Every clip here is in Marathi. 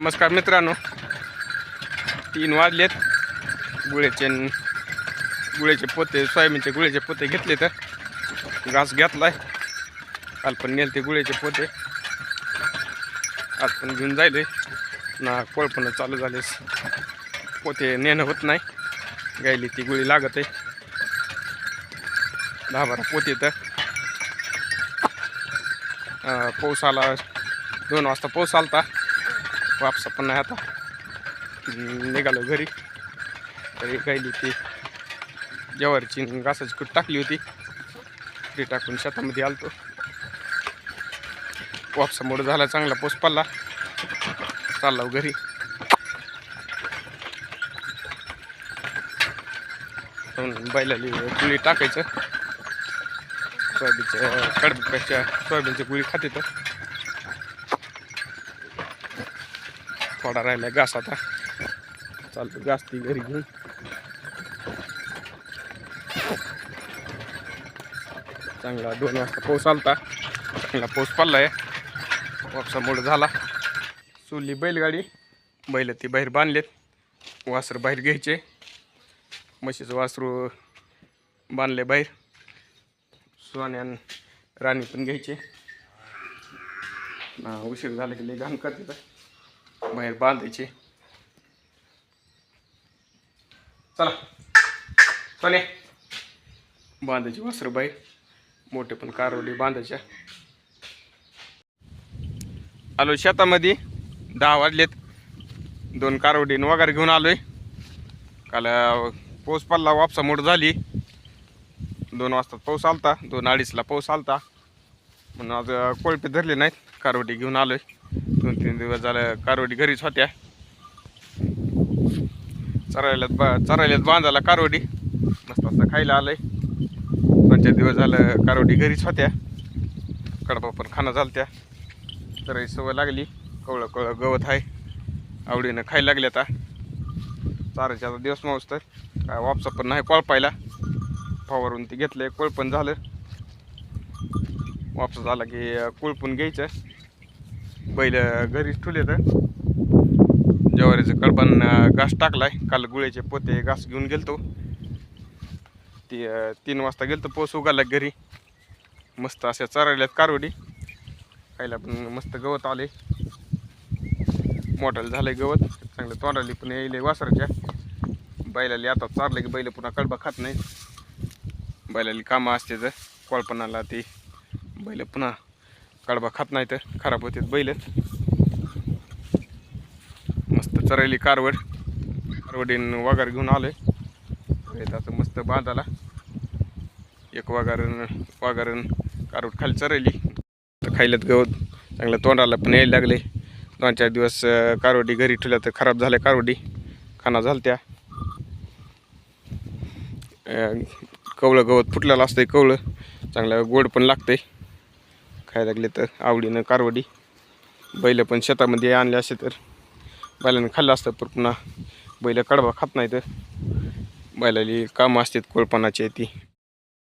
नमस्कार मित्रांनो. तीन वाजलेत. गुळ्याचे गुळ्याचे पोते सोयाबीनचे गुळ्याचे पोते घेतले तर घास घेतलाय. काल पण नेलते गुळ्याचे पोते. आज पण घेऊन जायले ना कोळपणं चालू झाले. पोते नेणं होत नाही. गायली ती गुळी लागत आहे दहा बारा पोते तर. पाऊस आला. दोन वाजता पाऊस आलता. वापसा पण नाही आता निघालो घरी. तरी गायली ती ज्वारीची घासाची कुट टाकली होती. ती टाकून शेतामध्ये आलतो. वापसामुळं झाला चांगला पोस पडला. चालला घरी. बैलाली गुळी टाकायचं. सोयाबीनच्या कडब्याच्या सोयाबीनची गुळी खाते तर थोडा राहिला घास आता. चालतो घास ती घरी घेऊन. चांगला दोन वाजता पाऊस आलता. चांगला पाऊस पडलाय. आहे वापसामुळे झाला. चुली बैलगाडी. बैल ती बाहेर बांधलेत. वासर बाहेर घ्यायचे. म्हशीचं वासरू बांधले बाहेर. सोन्यान राणी पण घ्यायचे. उशीर झाला की लई घाण करते तर बाहेर बांधायचे. चला. सोने. बांधायची वासरं बाहेर मोठे पण कारवडी बांधायच्या. आलो शेतामध्ये. दहा वाजलेत. दोन कारवडीन वगैरे घेऊन आलोय. काल पाऊस पडला वापसा मोड झाली. दोन वाजता पाऊस आलता दोन अडीचला पाऊस आलता. म्हणून आज कोळपे धरले नाहीत. कारवडी घेऊन आलोय. तीन दिवस झालं कारवडी घरीच होत्या. चरायला बा चरायल्यात बांधायला कारवडी. मस्त मस्त खायला आलंय. दोन चार दिवस झालं कारवडी घरीच होत्या. कडपा पण खाणं झालत्या. तर सवय लागली. कवळं कवळं गवत आहे. आवडीनं खायला लागले आता. चारायचे आता दिवस माऊस तर काय वापसा पण नाही कोळपायला. फवारून ते घेतलं कोळपण झालं. वापसा झाला की कुळपून कोळपून घ्यायचं. बैल घरीच ठुले तर ज्वारीचं कडबन घास टाकलाय. काल गुळ्याचे पोते घास घेऊन गेलतो. ती तीन वाजता गेलतो पोस उगाला घरी. मस्त अशा चरायल्यात कारवडी. खायला पण मस्त गवत आले. मोठालं झालंय गवत. चांगलं तोंडाली पण येईल वासराच्या. बैलाली आता चारलं की बैल पुन्हा कडबा खात नाही बैलाली कामं असते तर कोळपणाला ती बैल पुन्हा कडबा खात नाही तर खराब होते बैल मस्त चरायली कारवड. कारवडीन वगार घेऊन आलोय. त्याचं मस्त बांधाला. एक वगारण वगारण कारवड खाली चरायली तर खायल्यात गवत. चांगलं तोंडाला पण यायला लागले. दोन चार दिवस कारवडी घरी ठेवल्या तर खराब झाल्या कारवडी. खाना झालत्या. कवळं गवत फुटलेलं असतंय कवळं. चांगलं गोड पण लागतंय. खायला लागले तर आवडीनं कारवडी. बैल पण शेतामध्ये आणले असे तर. बैलानं खाल्लं असतं पण पुन्हा बैल कडवा खात नाही तर बैलाली कामं असतात कोळपणाची ती.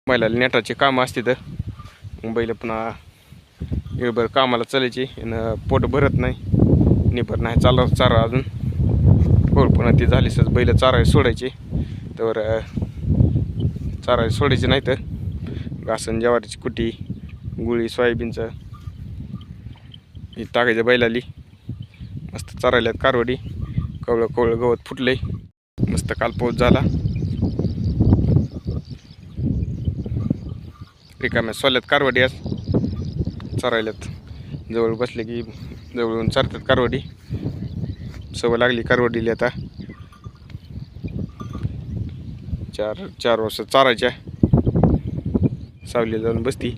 बैलाला नेटाचे कामं असते तर मग बैल पुन्हा वेळभर कामाला चालायचे आणि पोट भरत नाही. निभर नाही चालव चारा अजून. कोळपणा ती झालीसच बैल चाराय सोडायचे. तर चारा सोडायचे नाही तर घासन ज्वारीची कुटी गुळी सोयाबीनचं. ही टाकायचं बैलाली. मस्त चरायल्यात कारवडी. कवळं कवळं गवत फुटलंय. मस्त काल पाऊस झाला. रिकाम्या सोल्यात कारवडी आज. चरायल्यात. जवळ बसले की जवळून चरतात कारवडी. सवय लागली कारवडीला आता. चार चार वर्ष चारायच्या. सावली जाऊन बसती.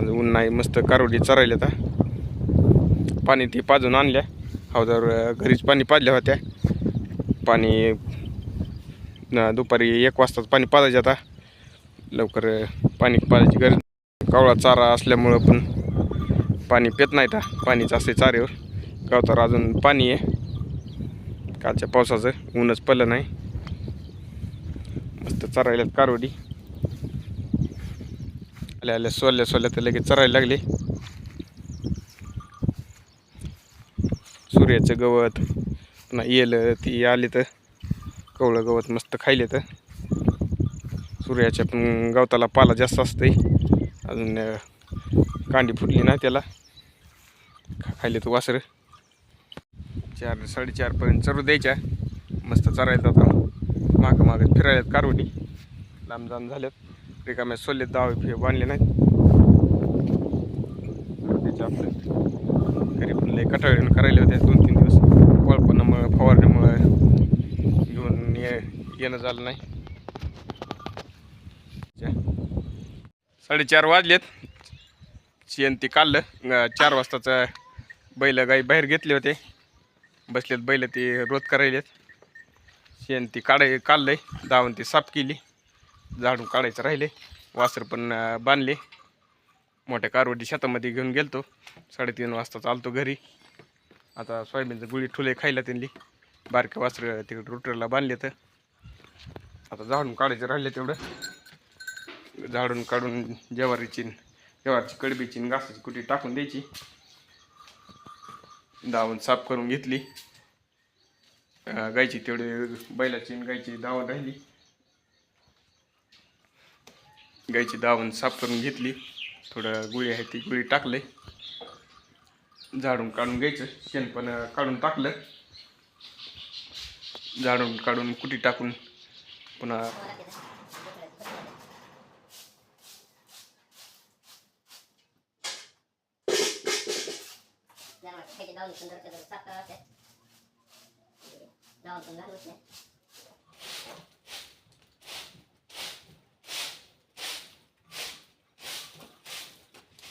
आज ऊन नाही मस्त कारवडी चरायला आता पाणी ती पाजून आणल्या. हौदावर घरीच पाणी पाजल्या होत्या. पाणी दुपारी एक वाजताच पाणी पाजायचे आता लवकर पाणी पाजायची गरज कावळा चारा असल्यामुळं पण पाणी पेत नाही आता पाणीच असते चाऱ्यावर. गावतार अजून पाणी आहे. कालच्या पावसाचं ऊनच पडलं नाही. मस्त चरायला कारवडी आल्या आल्या सोल्या सोल्या तर लगेच चरायला लागले. सूर्याचं गवत पुन्हा येलं ती आली तर कवळं गवत मस्त खायले तर. सूर्याच्या पण गवताला पाला जास्त असते अजून कांडी फुटली ना त्याला. खा- खायले तर वासरं. चार साडेचारपर्यंत चरू द्यायच्या. मस्त चरायला आता. मागं मागं फिरायला कारवडी लांब जाम झाल्यात. रिकाम्या सोल्लेत दावे फे बांधले नाहीत. त्याच्या आपलं घरी पण लय कटाळीनं करायला होत्या दोन तीन दिवस. वळपणामुळं फवारण्यामुळं घेऊन ये येणं झालं नाही. च्या- साडेचार वाजलेत. शेण ते काढलं. चार वाजताचं बैल गाई बाहेर घेतले होते. बसलेत बैल ते रोज करायलेत. शेण ती काढाय आहे दावून ती साफ केली. झाडून काढायचं राहिले. वासर पण बांधले. मोठ्या कारवडी शेतामध्ये घेऊन गेलतो. साडेतीन वाजता चालतो घरी. आता सोयाबीनचं गुळी ठुले खायला त्यांनी. बारके वासर तिकडे रोटरला बांधले तर. आता झाडून काढायचं राहिले तेवढं. झाडून काढून ज्वारीची ज्वारीची कडबीची घासाची कुटी टाकून द्यायची. धावून साफ करून घेतली. गायची तेवढे बैलाची गायची दावण राहिली. गायची दावण साफ करून घेतली. थोडं गुळी आहे ती गुळी टाकले. झाडून काढून घ्यायचं. शेण पण काढून टाकलं. झाडून काढून कुटी टाकून पुन्हा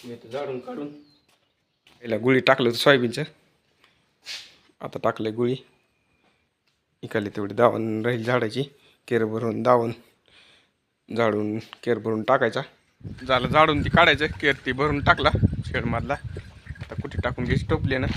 मी तर झाडून काढून पहिला गुळी टाकलं होतं सोयाबीनचं. आता टाकलं गुळी. इकाली तेवढी दावण राहील झाडाची. केर भरून दावण. झाडून केर भरून टाकायचा. झालं झाडून ती काढायचं. केर ती भरून टाकला. शेडमधला आता कुठे टाकून घ्यायची टोपली ना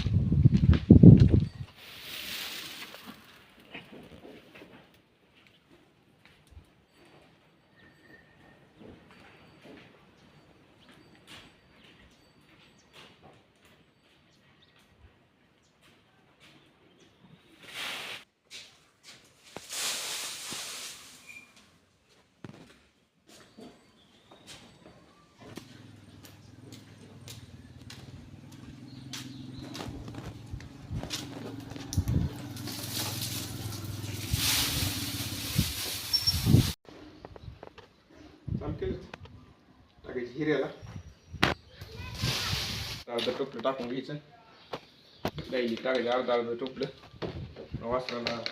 चालतील टाकायची हिऱ्याला अर्धा टोपलं टाकून घ्यायचं. डायली टाकायचं अर्धा अर्धा टोपलं. वासराला